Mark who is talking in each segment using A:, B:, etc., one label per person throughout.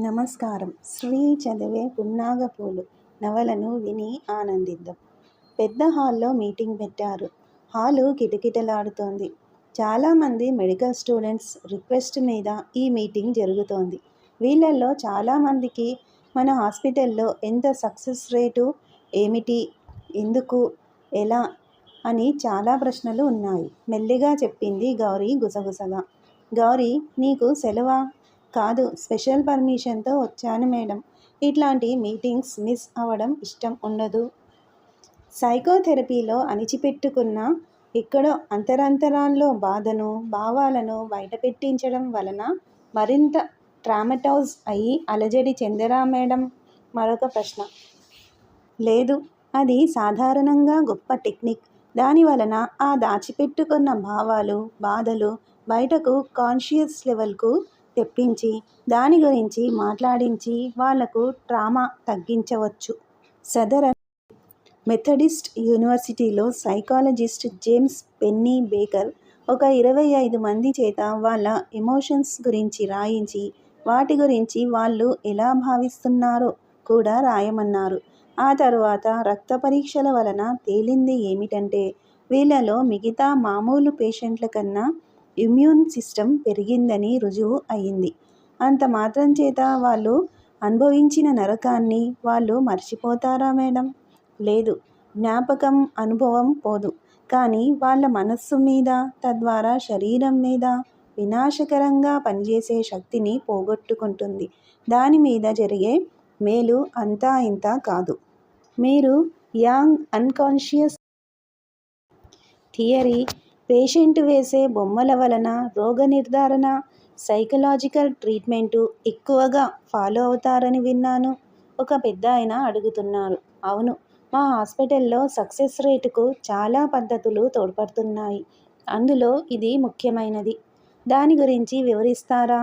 A: నమస్కారం. శ్రీ చదివే పున్నాగపూలు నవలను విని ఆనందిద్దాం. పెద్ద హాల్లో మీటింగ్ పెట్టారు. హాలు కిటకిటలాడుతోంది. చాలామంది మెడికల్ స్టూడెంట్స్ రిక్వెస్ట్ మీద ఈ మీటింగ్ జరుగుతోంది. వీళ్ళల్లో చాలామందికి మన హాస్పిటల్లో ఎంత సక్సెస్ రేటు ఏమిటి ఎందుకు ఎలా అని చాలా ప్రశ్నలు ఉన్నాయి. మెల్లిగా చెప్పింది గౌరీ గుసగుసగా. గౌరీ నీకు సెలవా? కాదు స్పెషల్ పర్మిషన్తో వచ్చాను మేడం. ఇట్లాంటి మీటింగ్స్ మిస్ అవ్వడం ఇష్టం ఉండదు. సైకోథెరపీలో అణిచిపెట్టుకున్న ఎక్కడో అంతరంతరాల్లో బాధను భావాలను బయటపెట్టించడం వలన మరింత ట్రామటౌజ్ అయ్యి అలజడి చెందరా మేడం? మరొక ప్రశ్న. లేదు అది సాధారణంగా గొప్ప టెక్నిక్. దాని వలన ఆ దాచిపెట్టుకున్న భావాలు బాధలు బయటకు కాన్షియస్ లెవెల్కు తెప్పించి దాని గురించి మాట్లాడించి వాళ్ళకు ట్రామా తగ్గించవచ్చు. సదరన్ మెథడిస్ట్ యూనివర్సిటీలో సైకాలజిస్ట్ జేమ్స్ పెన్నీ బేకర్ ఒక ఇరవై ఐదు మంది చేత వాళ్ళ ఎమోషన్స్ గురించి రాయించి వాటి గురించి వాళ్ళు ఎలా భావిస్తున్నారో కూడా రాయమన్నారు. ఆ తరువాత రక్త పరీక్షల వలన తేలింది ఏమిటంటే వీళ్ళలో మిగతా మామూలు పేషెంట్ల కన్నా ఇమ్యూన్ సిస్టమ్ పెరిగిందని రుజువు అయింది అంత మాత్రం చేత వాళ్ళు అనుభవించిన నరకాన్ని వాళ్ళు మర్చిపోతారా మేడం? లేదు. జ్ఞాపకం అనుభవం పోదు. కానీ వాళ్ళ మనస్సు మీద తద్వారా శరీరం మీద వినాశకరంగా పనిచేసే శక్తిని పోగొట్టుకుంటుంది. దాని మీద జరిగే మేలు అంతా ఇంత కాదు. మీరు యాంగ్ అన్కాన్షియస్ థియరీ పేషెంట్ వేసే బొమ్మల వలన రోగ నిర్ధారణ సైకలాజికల్ ట్రీట్మెంటు ఎక్కువగా ఫాలో అవుతారని విన్నాను. ఒక పెద్ద ఆయన అడుగుతున్నారు. అవును మా హాస్పిటల్లో సక్సెస్ రేటుకు చాలా పద్ధతులు తోడ్పడుతున్నాయి. అందులో ఇది ముఖ్యమైనది. దాని గురించి వివరిస్తారా?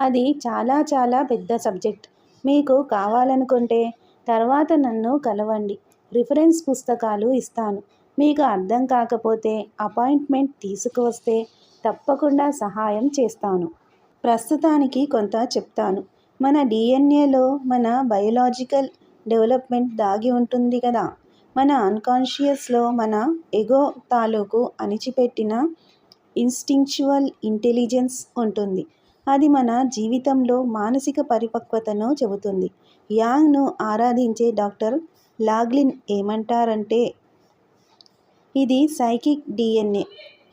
A: అది చాలా చాలా పెద్ద సబ్జెక్ట్. మీకు కావాలనుకుంటే తర్వాత నన్ను కలవండి. రిఫరెన్స్ పుస్తకాలు ఇస్తాను. మీకు అర్థం కాకపోతే అపాయింట్మెంట్ తీసుకువస్తే తప్పకుండా సహాయం చేస్తాను. ప్రస్తుతానికి కొంత చెప్తాను. మన డిఎన్ఏలో మన బయోలాజికల్ డెవలప్మెంట్ దాగి ఉంటుంది కదా. మన అన్కాన్షియస్లో మన ఎగో తాలూకు అణిచిపెట్టిన ఇన్స్టింక్చువల్ ఇంటెలిజెన్స్ ఉంటుంది. అది మన జీవితంలో మానసిక పరిపక్వతను చెబుతుంది. యాంగ్ను ఆరాధించే డాక్టర్ లాగ్లిన్ ఏమంటారంటే ఇది సైకిక్ డిఎన్ఏ.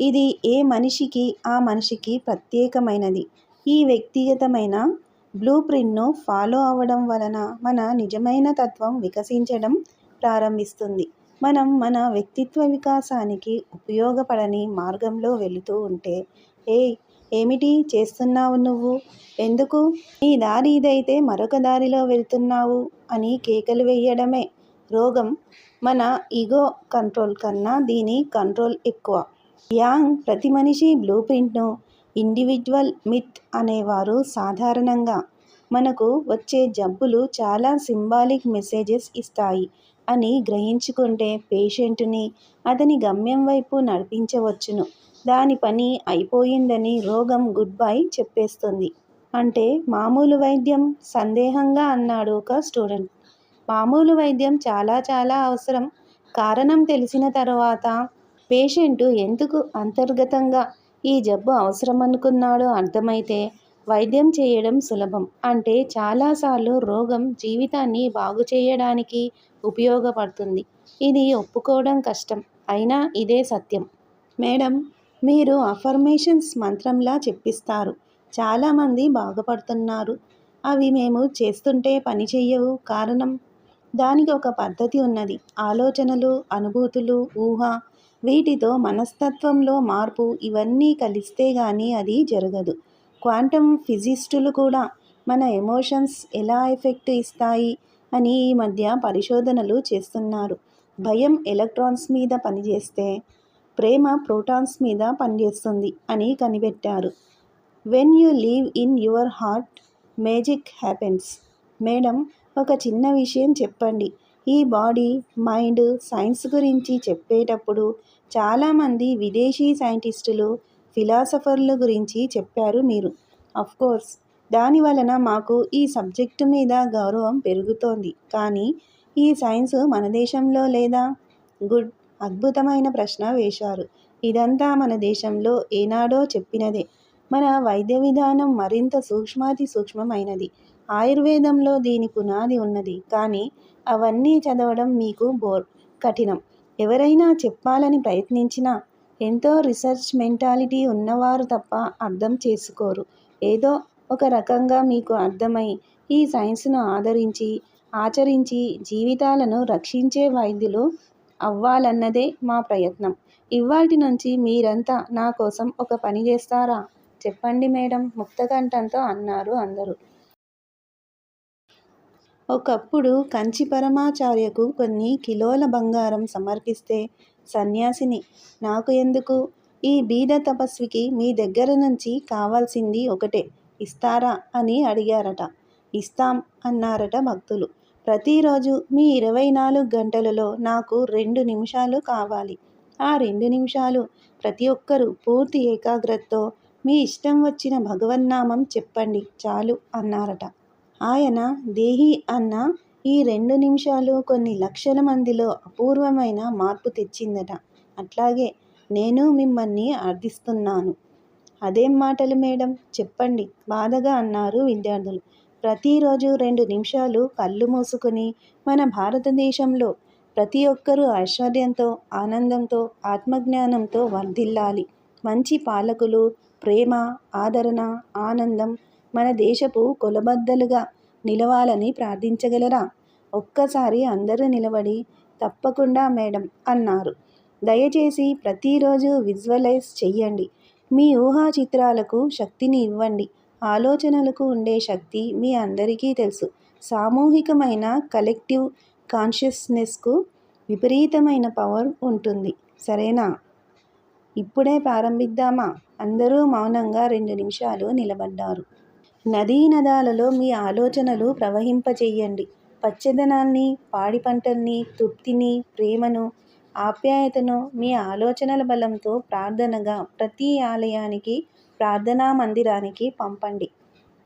A: ఇది ఏ మనిషికి ఆ మనిషికి ప్రత్యేకమైనది. ఈ వ్యక్తిగతమైన బ్లూ ప్రింట్ను ఫాలో అవ్వడం వలన మన నిజమైన తత్వం వికసించడం ప్రారంభిస్తుంది. మనం మన వ్యక్తిత్వ వికాసానికి ఉపయోగపడని మార్గంలో వెళుతూ ఉంటే ఏ ఏమిటి చేస్తున్నావు నువ్వు? ఎందుకు? నీ దారి ఇదైతే మరొక దారిలో వెళ్తున్నావు అని కేకలు వేయడమే. రోగం మన ఈగో కంట్రోల్ కన్నా దీని కంట్రోల్ ఎక్కువ. యాంగ్ ప్రతి మనిషి బ్లూ ప్రింట్ను ఇండివిజువల్ మిత్ అనేవారు సాధారణంగా. మనకు వచ్చే జబ్బులు చాలా సింబాలిక్ మెసేజెస్ ఇస్తాయి అని గ్రహించుకుంటే పేషెంట్ని అతని గమ్యం వైపు నడిపించవచ్చును. దాని పని అయిపోయిందని రోగం గుడ్ బై చెప్పేస్తుంది. అంటే మామూలు వైద్యం సందేహంగా అన్నాడు ఒక స్టూడెంట్. మామూలు వైద్యం చాలా చాలా అవసరం. కారణం తెలిసిన తర్వాత పేషెంటు ఎందుకు అంతర్గతంగా ఈ జబ్బు అవసరం అనుకున్నాడో అర్థమైతే వైద్యం చేయడం సులభం. అంటే చాలాసార్లు రోగం జీవితాన్ని బాగు చేయడానికి ఉపయోగపడుతుంది. ఇది ఒప్పుకోవడం కష్టం. అయినా ఇదే సత్యం. మేడం మీరు అఫర్మేషన్స్ మంత్రంలా చెప్పిస్తారు. చాలామంది బాగుపడుతున్నారు. అవి మేము చేస్తుంటే పని చెయ్యవు. కారణం? దానికి ఒక పద్ధతి ఉన్నది. ఆలోచనలు అనుభూతులు ఊహ వీటితో మనస్తత్వంలో మార్పు ఇవన్నీ కలిస్తే కానీ అది జరగదు. క్వాంటమ్ ఫిజిస్టులు కూడా మన ఎమోషన్స్ ఎలా ఎఫెక్ట్ ఇస్తాయి అని ఈ మధ్య పరిశోధనలు చేస్తున్నారు. భయం ఎలక్ట్రాన్స్ మీద పనిచేస్తే ప్రేమ ప్రోటాన్స్ మీద పనిచేస్తుంది అని కనిపెట్టారు. When you leave in your heart magic happens madam ఒక చిన్న విషయం చెప్పండి. ఈ బాడీ మైండ్ సైన్స్ గురించి చెప్పేటప్పుడు చాలామంది విదేశీ సైంటిస్టులు ఫిలాసఫర్ల గురించి చెప్పారు మీరు. కోర్స్ దాని వలన మాకు ఈ సబ్జెక్టు మీద గౌరవం పెరుగుతోంది. కానీ ఈ సైన్స్ మన దేశంలో లేదా? గుడ్ అద్భుతమైన ప్రశ్న వేశారు. ఇదంతా మన దేశంలో ఏనాడో చెప్పినదే. మన వైద్య విధానం మరింత సూక్ష్మాతి సూక్ష్మమైనది ఆయుర్వేదంలో దీని పునాది ఉన్నది. కానీ అవన్నీ చదవడం మీకు బోర్ కఠినం. ఎవరైనా చెప్పాలని ప్రయత్నించినా ఎంతో రీసెర్చ్ మెంటాలిటీ ఉన్నవారు తప్ప అర్థం చేసుకోరు. ఏదో ఒక రకంగా మీకు అర్థమై ఈ సైన్స్ను ఆదరించి ఆచరించి జీవితాలను రక్షించే వైద్యులు అవ్వాలన్నదే మా ప్రయత్నం. ఇవాటి నుంచి మీరంతా నా కోసం ఒక పని చేస్తారా? చెప్పండి మేడం ముక్తకంఠంతో అన్నారు అందరూ. ఒకప్పుడు కంచి పరమాచార్యకు కొన్ని కిలోల బంగారం సమర్పిస్తే సన్యాసిని. నాకు ఎందుకు? ఈ బీద తపస్వికి మీ దగ్గర నుంచి కావాల్సింది ఒకటే. ఇస్తారా? అని అడిగారట. ఇస్తాం అన్నారట భక్తులు. ప్రతిరోజు మీ ఇరవై నాలుగు గంటలలో నాకు రెండు నిమిషాలు కావాలి. ఆ రెండు నిమిషాలు ప్రతి ఒక్కరూ పూర్తి ఏకాగ్రతతో మీ ఇష్టం వచ్చిన భగవన్నామం చెప్పండి చాలు అన్నారట. ఆయన దేహి అన్న ఈ రెండు నిమిషాలు కొన్ని లక్షల మందిలో అపూర్వమైన మార్పు తెచ్చిందట. అట్లాగే నేను మిమ్మల్ని అర్థిస్తున్నాను అదేం మాటలు మేడం? చెప్పండి. బాధగా అన్నారు విద్యార్థులు. ప్రతిరోజు రెండు నిమిషాలు కళ్ళు మూసుకొని మన భారతదేశంలో ప్రతి ఒక్కరూ ఐశ్వర్యంతో ఆనందంతో ఆత్మజ్ఞానంతో వర్ధిల్లాలి. మంచి పాలకులు ప్రేమ ఆదరణ ఆనందం మన దేశపు కొలబద్దలుగా నిలవాలని ప్రార్థించగలరా? ఒక్కసారి అందరూ నిలబడి తప్పకుండా మేడం అన్నారు. దయచేసి ప్రతిరోజు విజువలైజ్ చెయ్యండి. మీ ఊహా చిత్రాలకు శక్తిని ఇవ్వండి. ఆలోచనలకు ఉండే శక్తి మీ అందరికీ తెలుసు. సామూహికమైన కలెక్టివ్ కాన్షియస్నెస్కు విపరీతమైన పవర్ ఉంటుంది. సరేనా? ఇప్పుడే ప్రారంభిద్దామా? అందరూ మౌనంగా రెండు నిమిషాలు నిలబడ్డారు. నదీ నదాలలో మీ ఆలోచనలు ప్రవహింపచేయండి పచ్చదనాన్ని పాడి పంటల్ని తృప్తిని ప్రేమను ఆప్యాయతను మీ ఆలోచనల బలంతో ప్రార్థనగా ప్రతి ఆలయానికి ప్రార్థనా మందిరానికి పంపండి.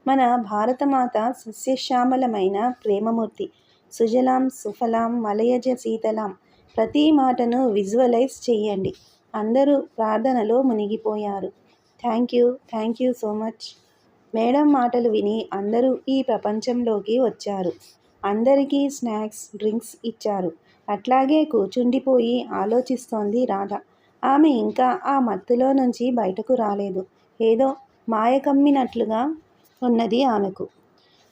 A: మన భారతమాత సస్యశ్యామలమైన ప్రేమమూర్తి సుజలాం సుఫలాం మలయజ శీతలాం ప్రతి మాటను విజువలైజ్ చేయండి. అందరూ ప్రార్థనలో మునిగిపోయారు. Thank you thank you so much madam మాటలు విని అందరూ ఈ ప్రపంచంలోకి వచ్చారు. అందరికీ స్నాక్స్ డ్రింక్స్ ఇచ్చారు. అట్లాగే కూర్చుండిపోయి ఆలోచిస్తోంది రాధ. ఆమె ఇంకా ఆ మత్తులో నుంచి బయటకు రాలేదు. ఏదో మాయ కమ్మినట్లుగా ఉన్నది ఆమెకు.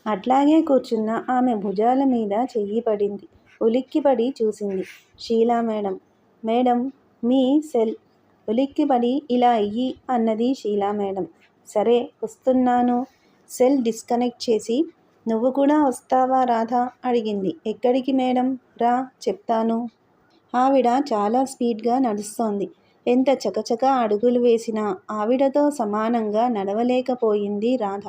A: అట్లాగే కూర్చున్న ఆమె భుజాల మీద చెయ్యి పడింది. ఉలిక్కిపడి చూసింది. షీలా మేడం. మేడం మీ సెల్ ఉలిక్కిపడి ఇలా అయ్యి అన్నది షీలా మేడం. సరే వస్తున్నాను. సెల్ డిస్కనెక్ట్ చేసి నువ్వు కూడా వస్తావా రాధా? అడిగింది. ఎక్కడికి మేడం? రా చెప్తాను. ఆవిడ చాలా స్పీడ్గా నడుస్తోంది. ఎంత చకచక అడుగులు వేసినా ఆవిడతో సమానంగా నడవలేకపోయింది రాధ.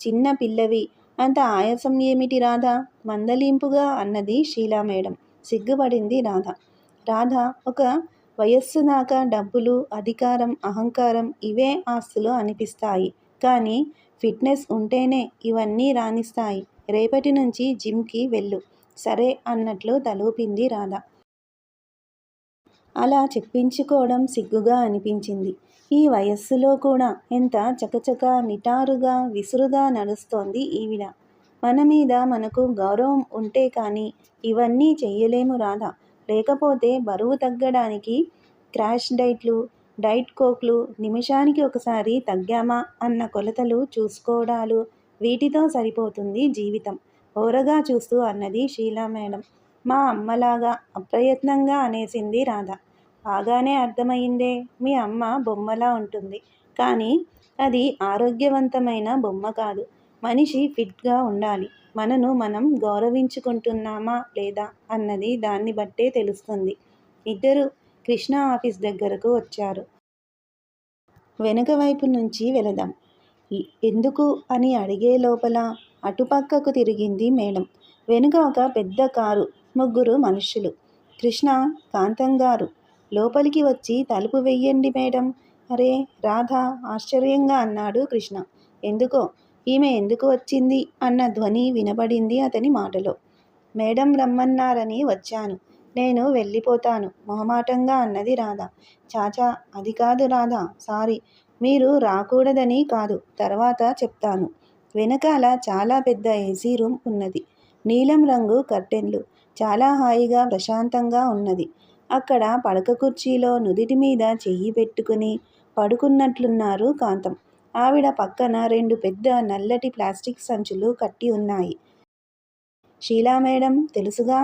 A: చిన్న పిల్లవి. అంత ఆయాసం ఏమిటి రాధ? మందలింపుగా అన్నది షీలా మేడం. సిగ్గుపడింది రాధ. రాధ ఒక వయస్సు దాకా డబ్బులు అధికారం అహంకారం ఇవే ఆస్తులు అనిపిస్తాయి. కానీ ఫిట్నెస్ ఉంటేనే ఇవన్నీ రాణిస్తాయి. రేపటి నుంచి జిమ్కి వెళ్ళు. సరే అన్నట్లు తలూపింది రాధ. అలా చెప్పించుకోవడం సిగ్గుగా అనిపించింది. ఈ వయస్సులో కూడా ఎంత చకచక నిటారుగా విసురుగా నడుస్తోంది ఈవిడ. మన మీద మనకు గౌరవం ఉంటే కానీ ఇవన్నీ చెయ్యలేము రాధా. లేకపోతే బరువు తగ్గడానికి క్రాష్ డైట్లు డైట్ కోక్లు నిమిషానికి ఒకసారి తగ్గామా అన్న కొలతలు చూసుకోవడాలు వీటితో సరిపోతుంది జీవితం. ఓరగా చూస్తూ అన్నది షీలా మేడం. మా అమ్మలాగా అప్రయత్నంగా అనేసింది రాధ. బాగానే అర్థమైందే మీ అమ్మ బొమ్మలా ఉంటుంది. కానీ అది ఆరోగ్యవంతమైన బొమ్మ కాదు. మనిషి ఫిట్గా ఉండాలి. మనను మనం గౌరవించుకుంటున్నామా లేదా అన్నది దాన్ని బట్టే తెలుస్తుంది. ఇద్దరు కృష్ణ ఆఫీస్ దగ్గరకు వచ్చారు. వెనుక వైపు నుంచి వెళదాం. ఎందుకు? అని అడిగే లోపల అటుపక్కకు తిరిగింది మేడం. వెనుక ఒక పెద్ద కారు ముగ్గురు మనుషులు. కృష్ణ కాంతం గారు లోపలికి వచ్చి తలుపు వెయ్యండి మేడం. అరే రాధ ఆశ్చర్యంగా అన్నాడు కృష్ణ. ఎందుకో? ఈమె ఎందుకు వచ్చింది? అన్న ధ్వని వినబడింది అతని మాటలో. మేడం రమ్మన్నారని వచ్చాను. నేను వెళ్ళిపోతాను. మొహమాటంగా అన్నది రాధ. చాచా అది కాదు రాధ. సారీ. మీరు రాకూడదని కాదు. తర్వాత చెప్తాను. వెనకాల చాలా పెద్ద ఏసీ రూమ్ ఉన్నది. నీలం రంగు కర్టెన్లు. చాలా హాయిగా ప్రశాంతంగా ఉన్నది. అక్కడ పడక కుర్చీలో నుదిటి మీద చెయ్యి పెట్టుకుని పడుకున్నట్లున్నారు కాంతం. ఆవిడ పక్కన రెండు పెద్ద నల్లటి ప్లాస్టిక్ సంచులు కట్టి ఉన్నాయి. షీలా మేడం తెలుసుగా?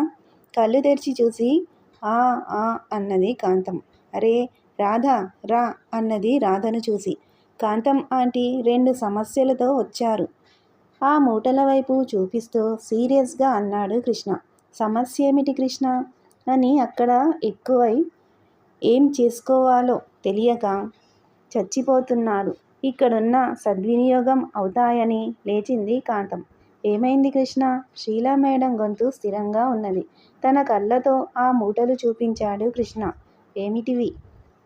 A: కళ్ళు తెరిచి చూసి ఆ ఆ అన్నది కాంతం. అరే రాధా రా అన్నది రాధను చూసి. కాంతం ఆంటీ రెండు సమస్యలతో వచ్చారు. ఆ మూటల వైపు చూపిస్తూ సీరియస్గా అన్నాడు కృష్ణ. సమస్య ఏమిటి కృష్ణ? అని అక్కడ ఎక్కువై ఏం చేసుకోవాలో తెలియక చచ్చిపోతున్నారు ఇక్కడున్న సద్వినియోగం అవుతాయని లేచింది కాంతం. ఏమైంది కృష్ణ? షీలా మేడం గొంతు స్థిరంగా ఉన్నది. తన కళ్ళతో ఆ మూటలు చూపించాడు కృష్ణ. ఏమిటివి?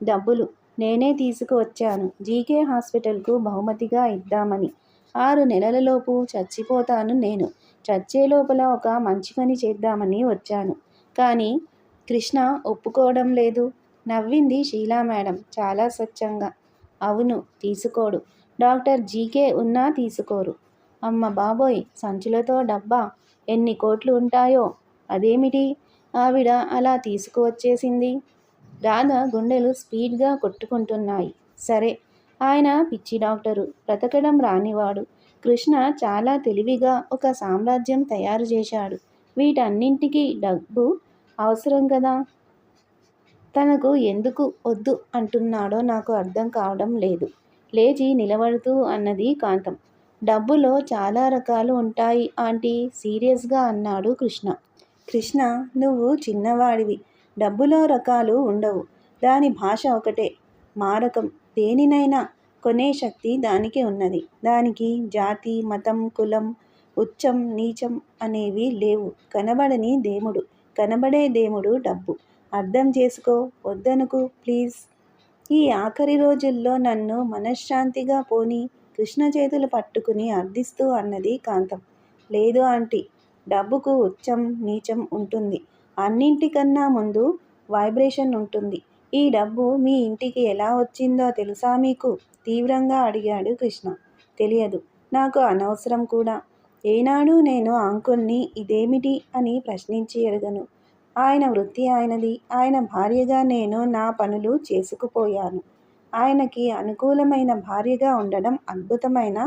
A: డబ్బులు. నేనే తీసుకువచ్చాను. జీకే హాస్పిటల్కు బహుమతిగా ఇద్దామని. ఆరు నెలలలోపు చచ్చిపోతాను నేను. చచ్చే లోపల ఒక మంచి పని చేద్దామని వచ్చాను. కానీ కృష్ణ ఒప్పుకోవడం లేదు. నవ్వింది షీలా మేడం. చాలా స్వచ్ఛంగా. అవును తీసుకోడు. డాక్టర్ జీకే ఉన్నా తీసుకోరు. అమ్మ బాబోయ్ సంచులతో డబ్బా ఎన్ని కోట్లు ఉంటాయో అదేమిటి? ఆవిడ అలా తీసుకువచ్చేసింది. రాధ గుండెలు స్పీడ్గా కొట్టుకుంటున్నాయి. సరే ఆయన పిచ్చి డాక్టరు బ్రతకడం రానివాడు. కృష్ణ చాలా తెలివిగా ఒక సామ్రాజ్యం తయారు చేశాడు. వీటన్నింటికి డబ్బు అవసరం కదా? తనకు ఎందుకు వద్దు అంటున్నాడో నాకు అర్థం కావడం లేదు. లేచి నిలబడుతూ అన్నది కాంతం. డబ్బులో చాలా రకాలు ఉంటాయి ఆంటీ సీరియస్గా అన్నాడు కృష్ణ. కృష్ణ నువ్వు చిన్నవాడివి. డబ్బులో రకాలు ఉండవు. దాని భాష ఒకటే. మారకం. దేనినైనా కొనే శక్తి దానికి ఉన్నది. దానికి జాతి మతం కులం ఉచ్చం నీచం అనేవి లేవు. కనబడని దేముడు కనబడే దేముడు డబ్బు. అర్థం చేసుకో. వద్దనుకు ప్లీజ్. ఈ ఆఖరి రోజుల్లో నన్ను మనశ్శాంతిగా పోని కృష్ణ చేతులు పట్టుకుని అర్థిస్తూ అన్నది కాంతం. లేదు ఆంటీ డబ్బుకు ఉచ్చం నీచం ఉంటుంది. అన్నింటికన్నా ముందు వైబ్రేషన్ ఉంటుంది. ఈ డబ్బు మీ ఇంటికి ఎలా వచ్చిందో తెలుసా మీకు? తీవ్రంగా అడిగాడు కృష్ణ. తెలియదు. నాకు అనవసరం కూడా. ఏనాడు నేను అంకుల్ని ఇదేమిటి అని ప్రశ్నించి ఎరగను. ఆయన వృత్తి ఆయనది. ఆయన భార్యగా నేను నా పనులు చేసుకుపోయాను. ఆయనకి అనుకూలమైన భార్యగా ఉండడం అద్భుతమైన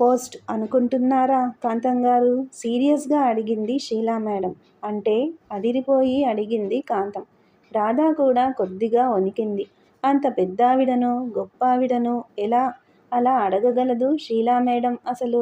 A: పోస్ట్ అనుకుంటున్నారా? కాంతం గారు సీరియస్గా అడిగింది షీలా మేడం. అంటే అదిరిపోయి అడిగింది కాంతం. రాధా కూడా కొద్దిగా వణికింది. అంత పెద్దావిడను గొప్పావిడను ఎలా అలా అడగగలదు షీలా మేడం అసలు?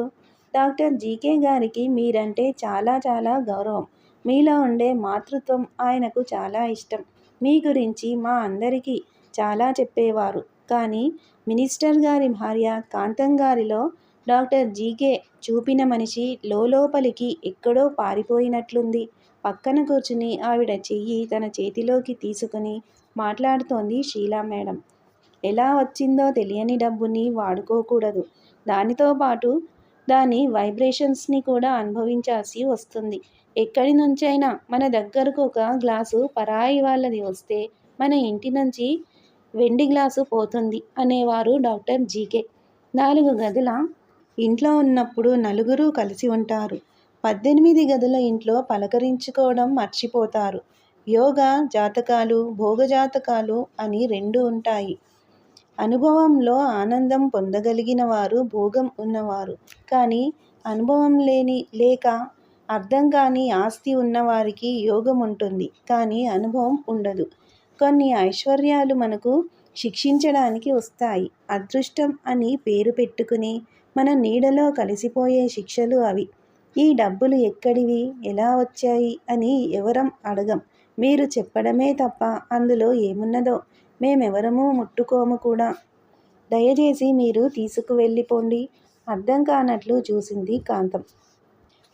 A: డాక్టర్ జీకే గారికి మీరంటే చాలా చాలా గౌరవం. మీలో ఉండే మాతృత్వం ఆయనకు చాలా ఇష్టం. మీ గురించి మా అందరికీ చాలా చెప్పేవారు. కానీ మినిస్టర్ గారి భార్య కాంతం గారిలో డాక్టర్ జీకే చూపిన మనిషి లోపలికి ఎక్కడో పారిపోయినట్లుంది. పక్కన కూర్చుని ఆవిడ చెయ్యి తన చేతిలోకి తీసుకుని మాట్లాడుతోంది షీలా మేడం. ఎలా వచ్చిందో తెలియని డబ్బుని వాడుకోకూడదు. దానితో పాటు దాని వైబ్రేషన్స్ని కూడా అనుభవించాల్సి వస్తుంది. ఎక్కడి నుంచైనా మన దగ్గరకు ఒక గ్లాసు పరాయి వాళ్ళది వస్తే మన ఇంటి నుంచి వెండి గ్లాసు పోతుంది అనేవారు డాక్టర్ జీకే. నాలుగు గదుల ఇంట్లో ఉన్నప్పుడు నలుగురు కలిసి ఉంటారు. పద్దెనిమిది గదుల ఇంట్లో పలకరించుకోవడం మర్చిపోతారు. యోగా జాతకాలు భోగజాతకాలు అని రెండు ఉంటాయి. అనుభవంలో ఆనందం పొందగలిగిన వారు భోగం ఉన్నవారు. కానీ అనుభవం లేని లేక అర్థం కాని ఆస్తి ఉన్నవారికి యోగం ఉంటుంది కానీ అనుభవం ఉండదు. కొన్ని ఐశ్వర్యాలు మనకు శిక్షించడానికి వస్తాయి. అదృష్టం అని పేరు పెట్టుకుని మన నీడలో కలిసిపోయే శిక్షలు అవి. ఈ డబ్బులు ఎక్కడివి? ఎలా వచ్చాయి? అని ఎవరం అడగం. మీరు చెప్పడమే తప్ప అందులో ఏమున్నదో మేమెవరమూ ముట్టుకోము కూడా. దయచేసి మీరు తీసుకువెళ్ళిపోండి. అర్థం కానట్లు చూసింది కాంతం.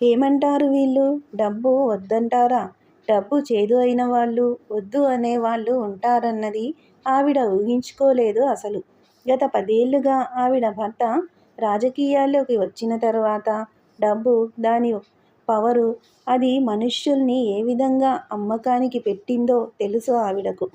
A: ఏమంటారు వీళ్ళు డబ్బు వద్దంటారా డబ్బు చేదు అయిన వాళ్ళు వద్దు అనే వాళ్ళు ఉంటారన్నది ఆవిడ ఊహించుకోలేదు అసలు గత పదేళ్ళుగా ఆవిడ భర్త రాజకీయాల్లోకి వచ్చిన తర్వాత డబ్బు దాని పవరు అది మనుష్యుల్ని ఏ విధంగా అమ్మకానికి పెట్టిందో తెలుసు ఆవిడకు.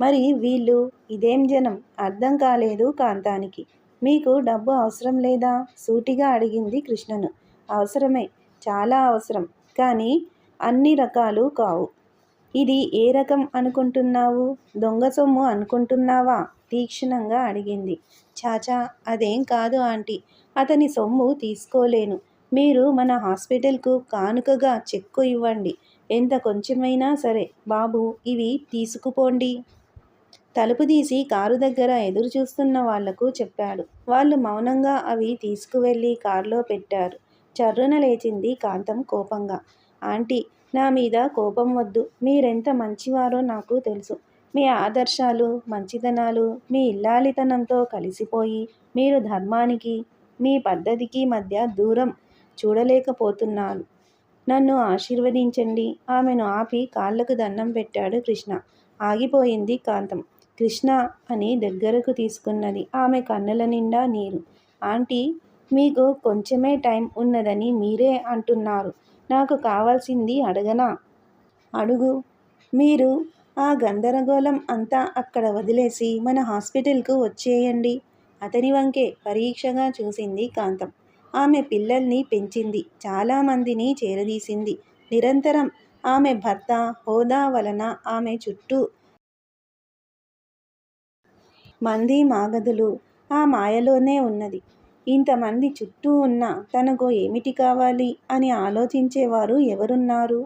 A: మరి వీళ్ళు ఇదేం జనం? అర్థం కాలేదు కాంతానికి. మీకు డబ్బు అవసరం లేదా? సూటిగా అడిగింది కృష్ణను. అవసరమే. చాలా అవసరం. కానీ అన్ని రకాలు కావు. ఇది ఏ రకం అనుకుంటున్నావు? దొంగ సొమ్ము అనుకుంటున్నావా? తీక్షణంగా అడిగింది. చాచా అదేం కాదు ఆంటీ. అతని సొమ్ము తీసుకోలేను. మీరు మన హాస్పిటల్కు కానుకగా చెక్కు ఇవ్వండి. ఎంత కొంచెమైనా సరే. బాబు ఇవి తీసుకుపోండి. తలుపు తీసి కారు దగ్గర ఎదురు చూస్తున్న వాళ్ళకు చెప్పాడు. వాళ్ళు మౌనంగా అవి తీసుకువెళ్ళి కారులో పెట్టారు. చర్రున లేచింది కాంతం కోపంగా. ఆంటీ! నా మీద కోపం వద్దు. మీరెంత మంచివారో నాకు తెలుసు. మీ ఆదర్శాలు, మంచితనాలు మీ ఇల్లాలితనంతో కలిసిపోయి మీరు ధర్మానికి, మీ పద్ధతికి మధ్య దూరం చూడలేకపోతున్నాను. నన్ను ఆశీర్వదించండి. ఆమెను ఆపి కాళ్ళకు దండం పెట్టాడు కృష్ణ. ఆగిపోయింది కాంతం. కృష్ణ అని దగ్గరకు తీసుకున్నది. ఆమె కన్నుల నిండా నీరు. ఆంటీ! మీకు కొంచెమే టైం ఉన్నదని మీరే అంటున్నారు. నాకు కావాల్సింది అడగనా? అడుగు. మీరు ఆ గందరగోళం అంతా అక్కడ వదిలేసి మన హాస్పిటల్కు వచ్చేయండి. అతని వంకే పరీక్షగా చూసింది కాంతం. ఆమె పిల్లల్ని పెంచింది. చాలామందిని చేరదీసింది. నిరంతరం ఆమె భర్త హోదా వలన ఆమె చుట్టూ మంది మాగదులు. ఆ మాయలోనే ఉన్నది. ఇంతమంది చుట్టూ ఉన్నా తనకు ఏమిటి కావాలి అని ఆలోచించేవారు ఎవరున్నారు?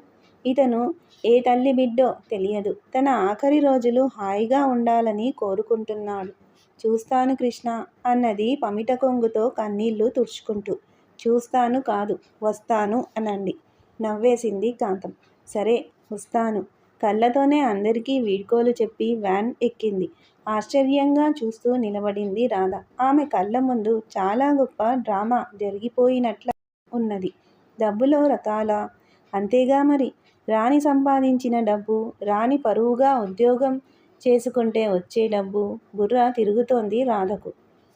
A: ఇతను ఏ తల్లి బిడ్డో తెలియదు. తన ఆఖరి రోజులు హాయిగా ఉండాలని కోరుకుంటున్నాడు. చూస్తాను కృష్ణ అన్నది పమిట కొంగుతో కన్నీళ్ళు తుడుచుకుంటూ. చూస్తాను కాదు. వస్తాను అనండి. నవ్వేసింది కాంతం. సరే వస్తాను. కళ్ళతోనే అందరికీ వీడ్కోలు చెప్పి వ్యాన్ ఎక్కింది. ఆశ్చర్యంగా చూస్తూ నిలబడింది రాధ. ఆమె కళ్ళ ముందు చాలా గొప్ప డ్రామా జరిగిపోయినట్ల ఉన్నది. డబ్బులో రకాల అంతేగా మరి! రాణి సంపాదించిన డబ్బు, రాణి పరువుగా ఉద్యోగం చేసుకుంటే వచ్చే డబ్బు బుర్ర తిరుగుతోంది రాధకు.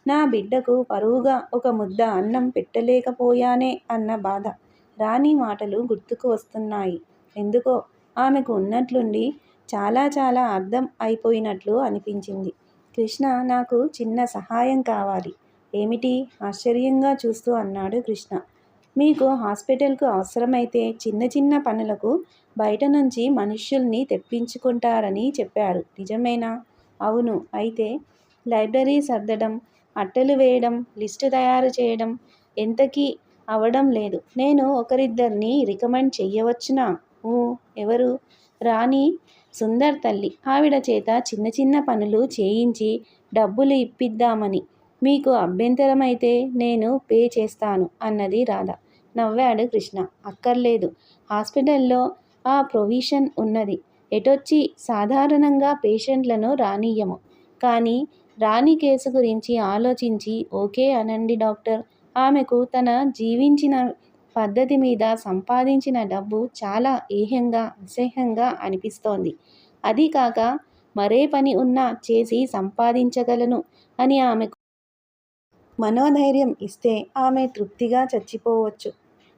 A: నా బిడ్డకు పరువుగా ఒక ముద్ద అన్నం పెట్టలేకపోయానే అన్న బాధ. రాణి మాటలు గుర్తుకు వస్తున్నాయి. ఎందుకో ఆమెకు ఉన్నట్లుండి చాలా చాలా అర్థం అయిపోయినట్లు అనిపించింది. కృష్ణ నాకు చిన్న సహాయం కావాలి. ఏమిటి? ఆశ్చర్యంగా చూస్తూ అన్నాడు కృష్ణ. మీకు హాస్పిటల్కు అవసరమైతే చిన్న చిన్న పనులకు బయట నుంచి మనుష్యుల్ని తెప్పించుకుంటారని చెప్పారు నిజమేనా? అవును. అయితే లైబ్రరీ సర్దడం, అట్టలు వేయడం, లిస్టు తయారు చేయడం ఎంతకీ అవడం లేదు. నేను ఒకరిద్దరిని రికమెండ్ చెయ్యవచ్చునా? ఊ ఎవరు? రాణి సుందర్ తల్లి. ఆవిడ చేత చిన్న చిన్న పనులు చేయించి డబ్బులు ఇప్పిద్దామని. మీకు అభ్యంతరమైతే నేను పే చేస్తాను అన్నది రాధ. నవ్వాడు కృష్ణ. అక్కర్లేదు. హాస్పిటల్లో ఆ ప్రొవిషన్ ఉన్నది. ఎటొచ్చి సాధారణంగా పేషెంట్లను రానియ్యము. కానీ రాణి కేసు గురించి ఆలోచించి ఓకే అనండి డాక్టర్. ఆమెకు తన జీవించిన పద్ధతి మీద సంపాదించిన డబ్బు చాలా ఏహ్యంగా, అసహ్యంగా అనిపిస్తోంది. అదీకాక మరే పని ఉన్నా చేసి సంపాదించగలను అని ఆమెకు మనోధైర్యం ఇస్తే ఆమె తృప్తిగా చచ్చిపోవచ్చు.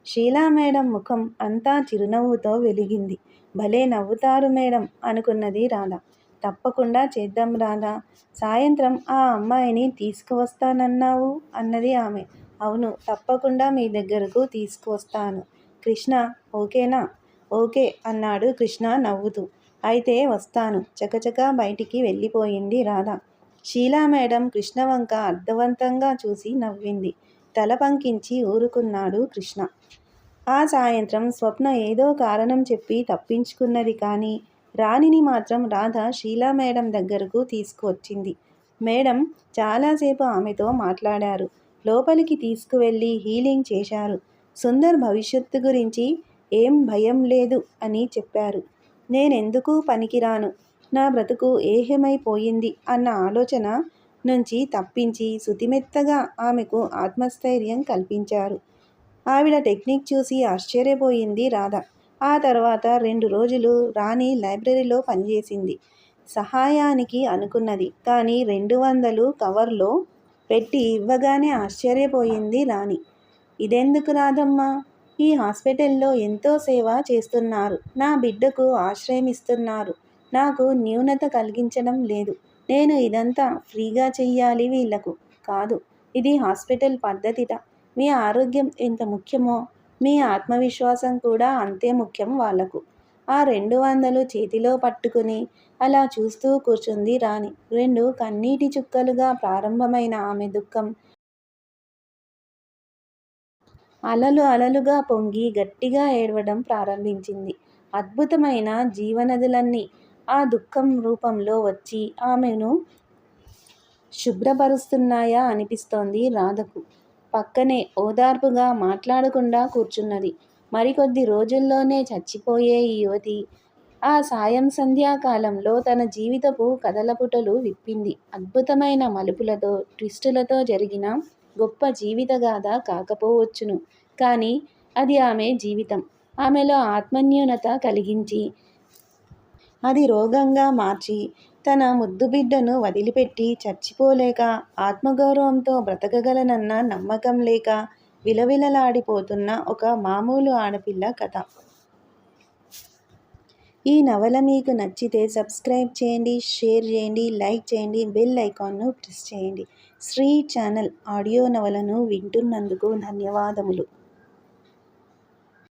A: షీలా మేడం ముఖం అంతా చిరునవ్వుతో వెలిగింది. భలే నవ్వుతారు మేడం అనుకున్నది రాధ. తప్పకుండా చేద్దాం రాధా! సాయంత్రం ఆ అమ్మాయిని తీసుకువస్తానన్నావు? అన్నది ఆమె. అవును. తప్పకుండా మీ దగ్గరకు తీసుకువస్తాను. కృష్ణ ఓకేనా? ఓకే అన్నాడు కృష్ణ నవ్వుతూ. అయితే వస్తాను. చకచకా బయటికి వెళ్ళిపోయింది రాధ. షీలా మేడం కృష్ణవంక అర్థవంతంగా చూసి నవ్వింది. తల పంకించి ఊరుకున్నాడు కృష్ణ. ఆ సాయంత్రం స్వప్న ఏదో కారణం చెప్పి తప్పించుకున్నది కానీ రాణిని మాత్రం రాధ షీలా మేడం దగ్గరకు తీసుకువచ్చింది. మేడం చాలాసేపు ఆమెతో మాట్లాడారు. లోపలికి తీసుకువెళ్ళి హీలింగ్ చేశారు. సుందర్ భవిష్యత్తు గురించి ఏం భయం లేదు అని చెప్పారు. నేనెందుకు పనికిరాను. నా బ్రతుకు ఏహమైపోయింది అన్న ఆలోచన నుంచి తప్పించి శుతిమెత్తగా ఆమెకు ఆత్మస్థైర్యం కల్పించారు. ఆవిడ టెక్నిక్ చూసి ఆశ్చర్యపోయింది రాధ. ఆ తర్వాత రెండు రోజులు రాణి లైబ్రరీలో పనిచేసింది. సహాయానికి అనుకున్నది. కానీ రెండు వందలు కవర్లో పెట్టి ఇవ్వగానే ఆశ్చర్యపోయింది రాణి. ఇదెందుకు రాదమ్మా ఈ హాస్పిటల్లో ఎంతో సేవ చేస్తున్నారు. నా బిడ్డకు ఆశ్రయమిస్తున్నారు. నాకు న్యూనత కలిగించడం లేదు. నేను ఇదంతా ఫ్రీగా చెయ్యాలి వీళ్ళకు. కాదు. ఇది హాస్పిటల్ పద్ధతిట. మీ ఆరోగ్యం ఎంత ముఖ్యమో మీ ఆత్మవిశ్వాసం కూడా అంతే ముఖ్యం వాళ్ళకు. ఆ రెండు వందలు చేతిలో పట్టుకుని అలా చూస్తూ కూర్చుంది రాణి. రెండు కన్నీటి చుక్కలుగా ప్రారంభమైన ఆమె దుఃఖం అలలు అలలుగా పొంగి గట్టిగా ఏడవడం ప్రారంభించింది. అద్భుతమైన జీవనదులన్నీ ఆ దుఃఖం రూపంలో వచ్చి ఆమెను శుభ్రపరుస్తున్నాయా అనిపిస్తోంది రాధకు. పక్కనే ఓదార్పుగా మాట్లాడకుండా కూర్చున్నది. మరికొద్ది రోజుల్లోనే చచ్చిపోయే ఈ యువతి ఆ సాయం సంధ్యాకాలంలో తన జీవితపు కథలపుటలు విప్పింది. అద్భుతమైన మలుపులతో, ట్విస్టులతో జరిగిన గొప్ప జీవితగాథ కాకపోవచ్చును. కానీ అది ఆమె జీవితం. ఆమెలో ఆత్మన్యూనత కలిగించి, అది రోగంగా మార్చి, తన ముద్దుబిడ్డను వదిలిపెట్టి చచ్చిపోలేక, ఆత్మగౌరవంతో బ్రతకగలనన్న నమ్మకం లేక విలవిలలాడిపోతున్న ఒక మామూలు ఆడపిల్ల కథ. ఈ నవల మీకు నచ్చితే సబ్స్క్రైబ్ చేయండి, షేర్ చేయండి, లైక్ చేయండి, బెల్ ఐకాన్ను ప్రెస్ చేయండి. శ్రీ ఛానల్ ఆడియో నవలను వింటున్నందుకు ధన్యవాదములు.